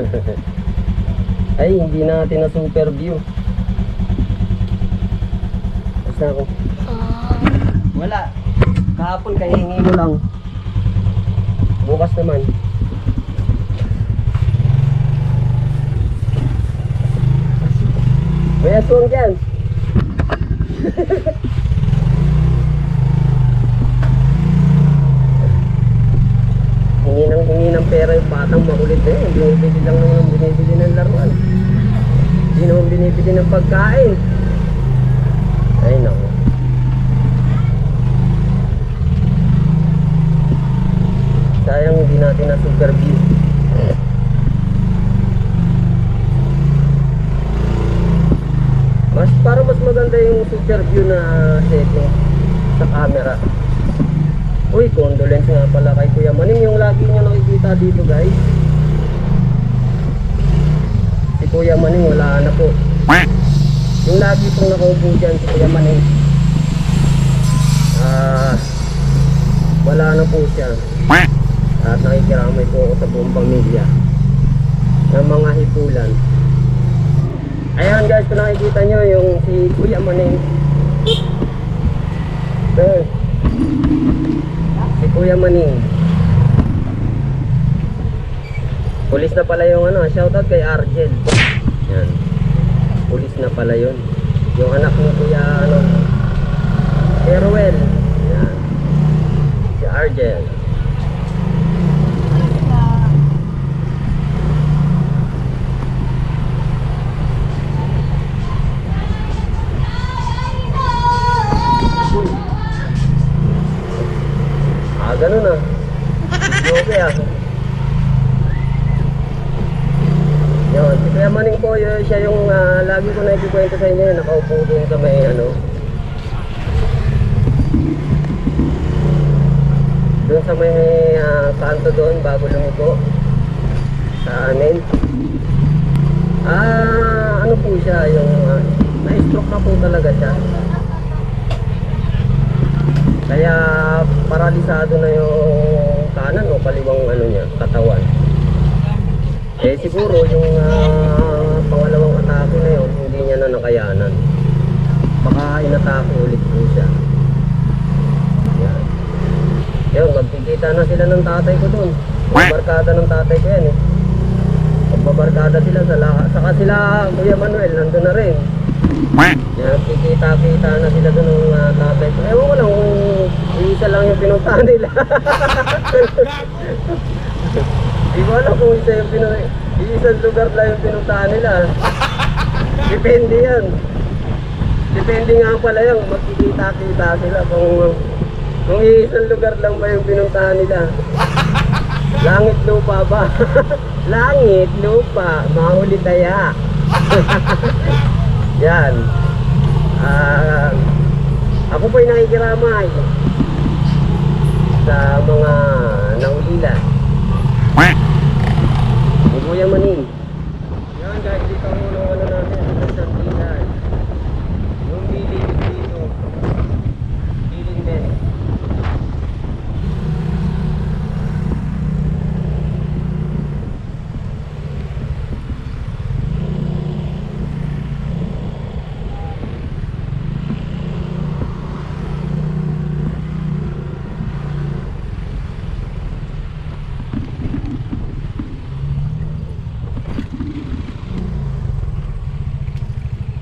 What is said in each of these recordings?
Ay, hindi natin na super view. Basta ako. Wala. Kahapon kahingi mo lang. Bukas naman. May aswang dyan. hingi ng hingi ng pera yung batang makulit na yun. Binibili lang naman binibili ng laruan. Hindi naman binibili ng pagkain. Ay naku. Sayang hindi natin na super view. Mas para mas maganda yung super view na setting sa camera. Uy, condolence nga pala kay Kuya Maning yung lagi nyo nakikita dito guys. Si Kuya Maning wala na po. Yung lagi pong nakaupo dyan si Kuya Maning. Ah, wala na po siya. At nakikiramay po ako sa buong pamilya ng mga hipulan. Ayan guys, kung nakikita nyo yung si Kuya Maning. Sir, si Kuya Maning. Pulis na pala yung ano, shoutout kay Argel. Yan. Pulis na pala yun. Yung anak ni Kuya ano, Erwel. Yan. Si Argel. Ah, ganun ah. Okay ah. Kuya Maning po, yun, siya yung ah, lagi ko nakikikwento sa inyo, nakaupo doon sa may ano. Doon sa may ah, kanto doon, bago lumiko. Sa amin. Ah, ano po siya, yung ah, na-stroke na po talaga siya. Kaya paralisado na yung kanan o kaliwang ano niya, katawan. Eh siguro yung ah, pangalawang atake na yun, hindi niya na nakayanan. Baka inatake ulit po siya. Yan. Yun, magkikita na sila ng tatay ko doon. Barkada ng tatay ko yan eh. Magbabarkada sila sa lahat. Saka sila, Kuya Manuel, nandun na rin. Yan, kikita-kita na sila doon ng uh, tatay ko. Ewan ko lang kung isa lang yung pinuntahan nila. Di ko alam kung isa yung pinuntahan. Isang lugar lang yung pinuntahan nila. Depende yan. Depende nga pala yung magkikita-kita sila kung kung isang lugar lang ba yung pinuntahan nila. Langit lupa ba? Langit lupa, mahuli taya. Yan. Ah, ako po'y nakikiramay sa mga naulila. Ni Kuya Maning. Yan guys, dito ang unang ano natin sa Santilan. Yung bilig dito. Biling din.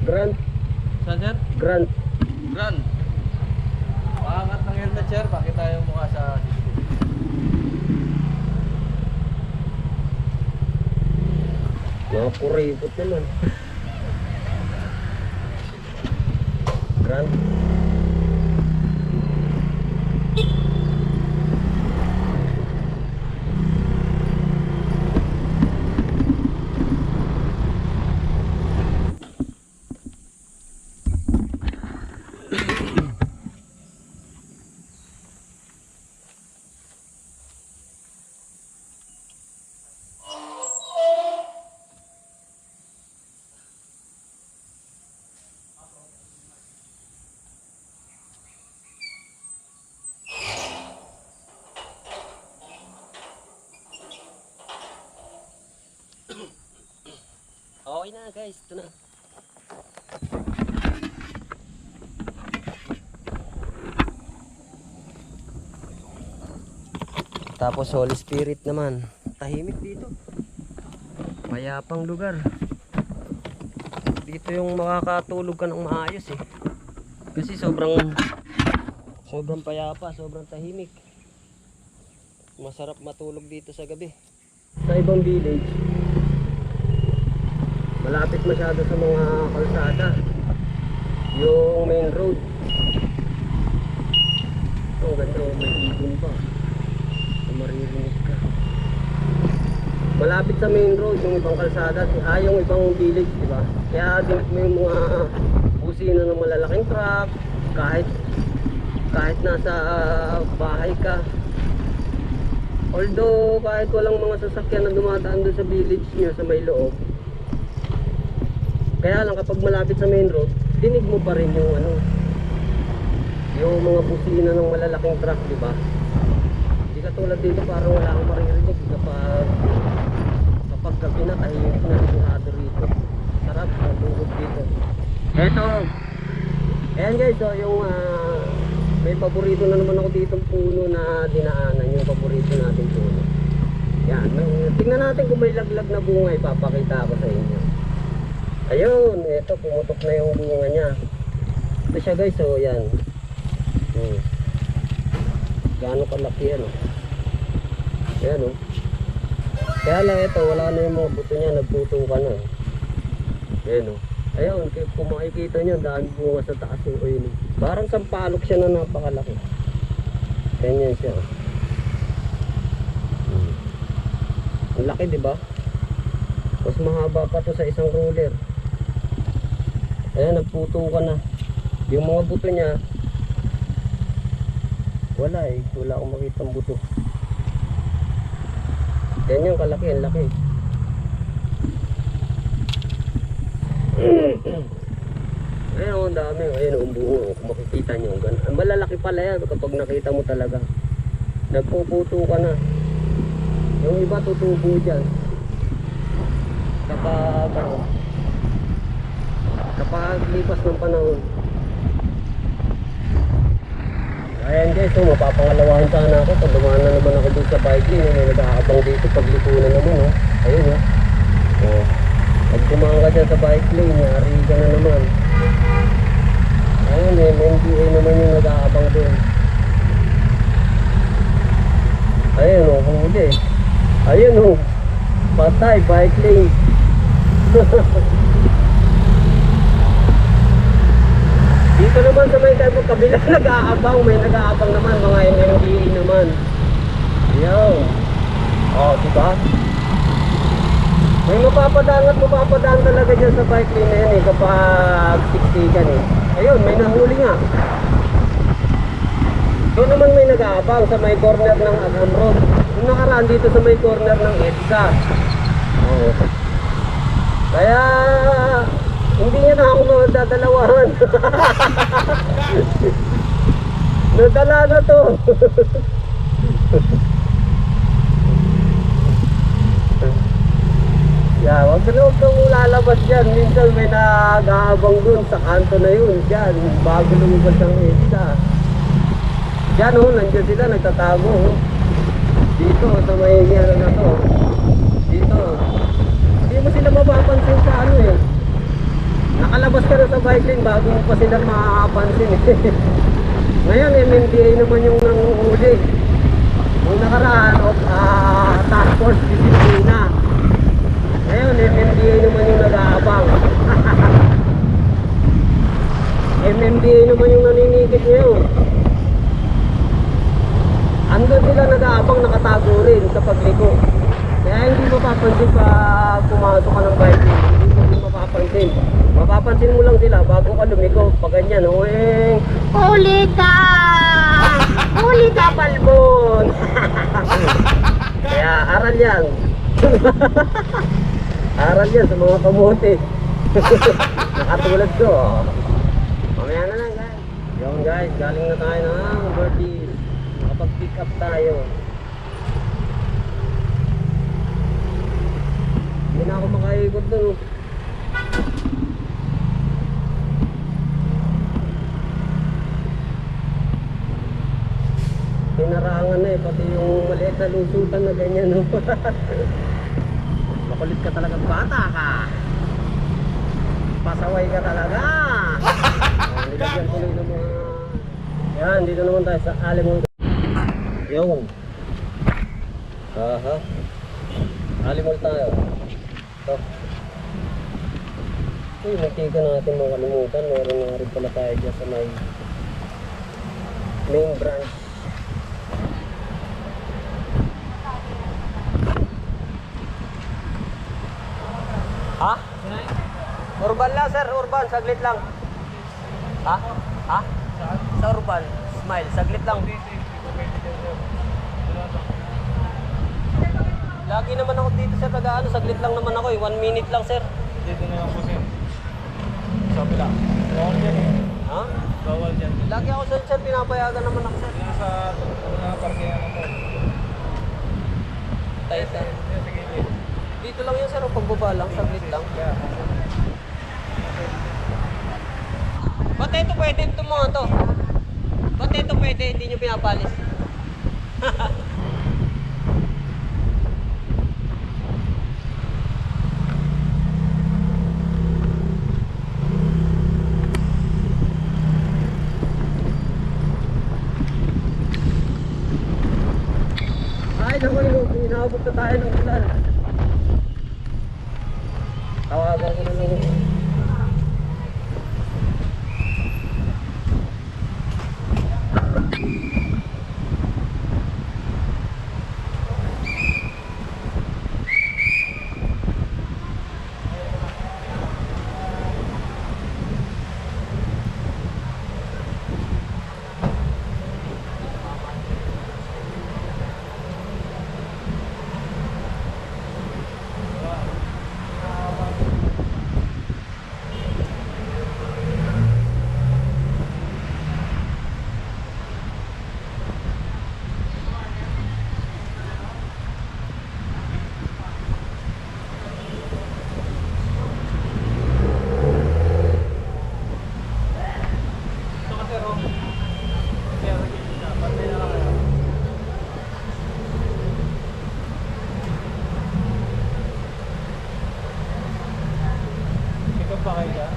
Grant, Saan sir? Grant. Gran. Paangat ng helmet sir, pakita yung mukha sa CCTV. Mga kuripot naman. Grant. Okay na guys, ito na. Tapos Holy Spirit naman. Tahimik dito. Mayapang lugar. Dito yung makakatulog ka ng maayos eh. Kasi sobrang sobrang payapa, sobrang tahimik. Masarap matulog dito sa gabi. Sa ibang village, malapit masyado sa mga kalsada. Yung main road. Oh, ganda oh, may ibon pa. Kung maririnig ka. Malapit sa main road yung ibang kalsada, ah, yung ibang village, di ba? Kaya din yung mga busina ng malalaking truck, kahit kahit nasa ah, bahay ka. Although kahit walang mga sasakyan na dumadaan doon sa village nyo sa may loob, kaya lang kapag malapit sa main road, dinig mo pa rin yung ano, yung mga busina ng malalaking truck, di ba? Hindi ka tulad dito parang wala kang maririnig kapag kapag gabi na tahimik na sigurado rito. Sarap, matulog dito. Eto, ayan guys, so yung ah, may paborito na naman ako dito puno na dinaanan, yung paborito natin puno. Yan, tingnan natin kung may laglag na bunga, ipapakita ko sa inyo. Ayun, eto, pumutok na yung bunga niya. Ito siya guys, so yan. Hmm. Gaano kalaki yan, oh. Ayan, oh. Kaya lang ito, wala na yung mga buto niya, nagputo ka na. Ayan, oh. Ayun, kung makikita nyo, dami bunga sa taas yung ayun. oh. Parang sampalok siya na napakalaki. Ganyan siya. oh. Hmm. Ang laki, di ba? Mas mahaba pa to sa isang roller. Ayan, nagputo ka na. Yung mga buto niya, wala eh. Wala akong makita buto. Ganyan kalaki, ang laki. Ayun, ang dami. Ayun, ang bungo. Kung makikita nyo. Gan- ang malalaki pala yan kapag nakita mo talaga. Nagpuputo ka na. Yung iba tutubo dyan. Kapag ano, kapag lipas ng panahon. Ayan guys, so mapapangalawahan sana ako pag dumaan na naman ako dun sa bike lane. May nag-aabang dito pag lipunan naman, oh. Ayun, oh. Oh. Pag dumaan dyan sa bike lane, yari ka na naman. Ayun, eh, MMDA naman yung nag-aabang dun. Ayun, oh, huli. Ayun, oh. Patay, bike lane. Dito naman sa may kabila kabila nag-aabang, may nag-aabang naman, mga MMDA naman. Yo. Oh, diba? May mapapadaan at talaga dyan sa bike lane na yan eh, kapag 60 dyan eh. Ayun, may nahuli nga. Doon naman may nag-aabang sa may corner ng Agam Road. Yung nakaraan dito sa may corner ng EDSA. Oo. Kaya, hindi na ako dadalawahan. Nadala na to. Yeah, wag ka na huwag kang lalabas dyan. Minsan may nag-aabang dun sa kanto na yun. Dyan, bago lumabas ang EDSA. Dyan oh, nandiyan sila, nagtatago oh. Dito, sa may ano na to. Dito. Hindi mo sila mapapansin sa ano lane bago pa sila makapansin eh. Ngayon, MMDA naman yung nanguhuli. Nung nakaraan, of, ah, task force disiplina. Ngayon, MMDA naman yung nag-aabang. MMDA naman yung naninigit ngayon. Andun sila nag-aabang nakatago rin sa pagliko. Kaya hindi mapapansin pa pumasok ka ng bike mapapansin. Mapapansin mo lang sila bago ka lumiko. Pag ganyan, uwing, Huli ka! Huli ka, Balbon! Kaya aral yan. aral yan sa mga kamote. Nakatulad ko. Mamaya na lang guys. Yung guys, galing na tayo ng birdies. Makapag-pick up tayo. Hindi na ako makaikot dun. oh. Kahit nalusutan na ganyan, no? Makulit ka talaga bata ka. Pasaway ka talaga. oh, nilagyan tuloy ng mga... Yan, dito naman tayo sa Alimol. Yun. Aha. Alimol tayo. Ito. Uy, nakika natin makalimutan. Meron nga rin pala tayo dyan sa may main branch. Ha? Urban lang sir, urban, saglit lang. Ha? Ha? Sa urban, smile, saglit lang. Lagi naman ako dito sir, nag-ano, saglit lang naman ako eh, one minute lang sir. Dito na yung kusin. Sa kabila. Bawal dyan eh. Ha? Bawal dyan. Lagi ako sir, sir, pinapayagan naman ako sir. Dito sa mga parkingan mo. Tayo sir. Dito lang yun sir, pagbaba lang, saglit lang. Kaya, Ba't ito pwede ito to? Ba't ito pwede, hindi nyo pinapalis? ba kayo dyan?